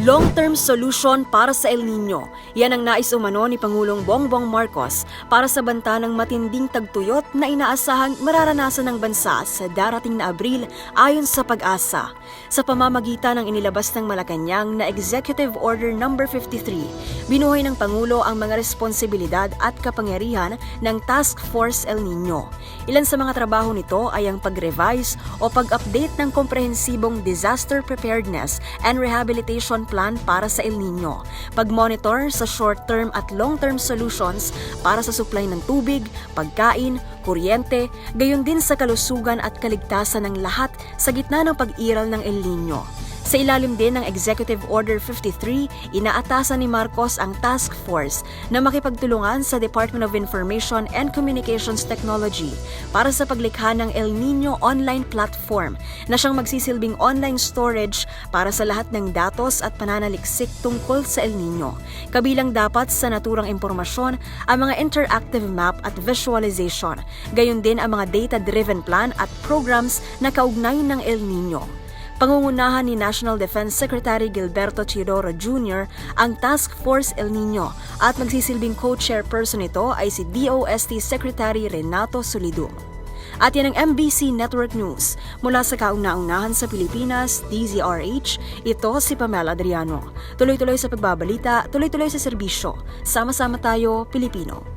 Long-term solution para sa El Nino. Yan ang nais umano ni Pangulong Bongbong Marcos para sa banta ng matinding tagtuyot na inaasahang mararanasan ng bansa sa darating na Abril ayon sa pag-asa. Sa pamamagitan ng inilabas ng Malacanang na Executive Order No. 53, binuhay ng Pangulo ang mga responsibilidad at kapangyarihan ng Task Force El Nino. Ilan sa mga trabaho nito ay ang pag-revise o pag-update ng komprehensibong Disaster Preparedness and Rehabilitation Plan para sa El Nino, pag-monitor sa short-term at long-term solutions para sa supply ng tubig, pagkain, kuryente, gayon din sa kalusugan at kaligtasan ng lahat sa gitna ng pag-iral ng El Nino. Sa ilalim din ng Executive Order 53, inaatasan ni Marcos ang task force na makipagtulungan sa Department of Information and Communications Technology para sa paglikha ng El Nino online platform na siyang magsisilbing online storage para sa lahat ng datos at pananaliksik tungkol sa El Nino. Kabilang dapat sa naturang impormasyon ang mga interactive map at visualization, gayon din ang mga data-driven plan at programs na kaugnay ng El Nino. Pangungunahan ni National Defense Secretary Gilberto Chiroro Jr. ang Task Force El Nino at magsisilbing co-chairperson nito ay si DOST Secretary Renato Solido. At yan ang MBC Network News. Mula sa kauna-unahan sa Pilipinas, DZRH, ito si Pamela Adriano. Tuloy-tuloy sa pagbabalita, tuloy-tuloy sa serbisyo. Sama-sama tayo, Pilipino.